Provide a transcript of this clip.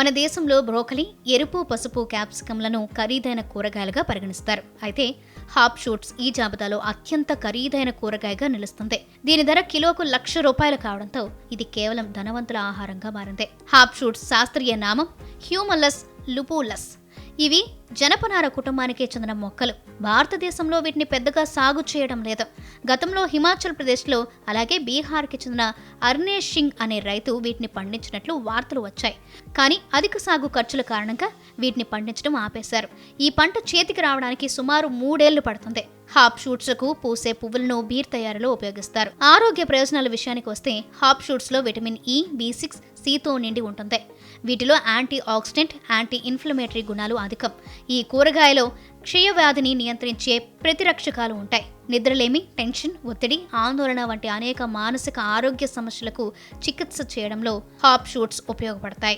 మన దేశంలో బ్రోకలీ ఎరుపు పసుపు క్యాప్సికంలను ఖరీదైన కూరగాయలుగా పరిగణిస్తారు. అయితే హాప్ షూట్స్ ఈ జాబితాలో అత్యంత ఖరీదైన కూరగాయగా నిలుస్తుంది. దీని ధర కిలోకు లక్ష రూపాయలు కావడంతో ఇది కేవలం ధనవంతుల ఆహారంగా మారింది. హాప్ షూట్స్ శాస్త్రీయ నామం హ్యూమలస్ లుపూలస్. ఇవి జనపనార కుటుంబానికి చెందిన మొక్కలు. భారతదేశంలో వీటిని పెద్దగా సాగు చేయడం లేదు. గతంలో హిమాచల్ ప్రదేశ్లో అలాగే బీహార్కి చెందిన అర్నేష్ సింగ్ అనే రైతు వీటిని పండించినట్లు వార్తలు వచ్చాయి. కానీ అధిక సాగు ఖర్చుల కారణంగా వీటిని పండించడం ఆపేశారు. ఈ పంట చేతికి రావడానికి సుమారు మూడేళ్ళు పడుతుంది. హాప్ షూట్స్కు పూసే పువ్వులను బీర్ తయారీలో ఉపయోగిస్తారు. ఆరోగ్య ప్రయోజనాల విషయానికి వస్తే హాప్ షూట్స్లో విటమిన్ ఈ బి సిక్స్ సితో నిండి ఉంటుంది. వీటిలో యాంటీ ఆక్సిడెంట్ యాంటీ ఇన్ఫ్లమేటరీ గుణాలు అధికం. ఈ కూరగాయలో క్షయవ్యాధిని నియంత్రించే ప్రతిరక్షకాలు ఉంటాయి. నిద్రలేమి టెన్షన్ ఒత్తిడి ఆందోళన వంటి అనేక మానసిక ఆరోగ్య సమస్యలకు చికిత్స చేయడంలో హాప్ షూట్స్ ఉపయోగపడతాయి.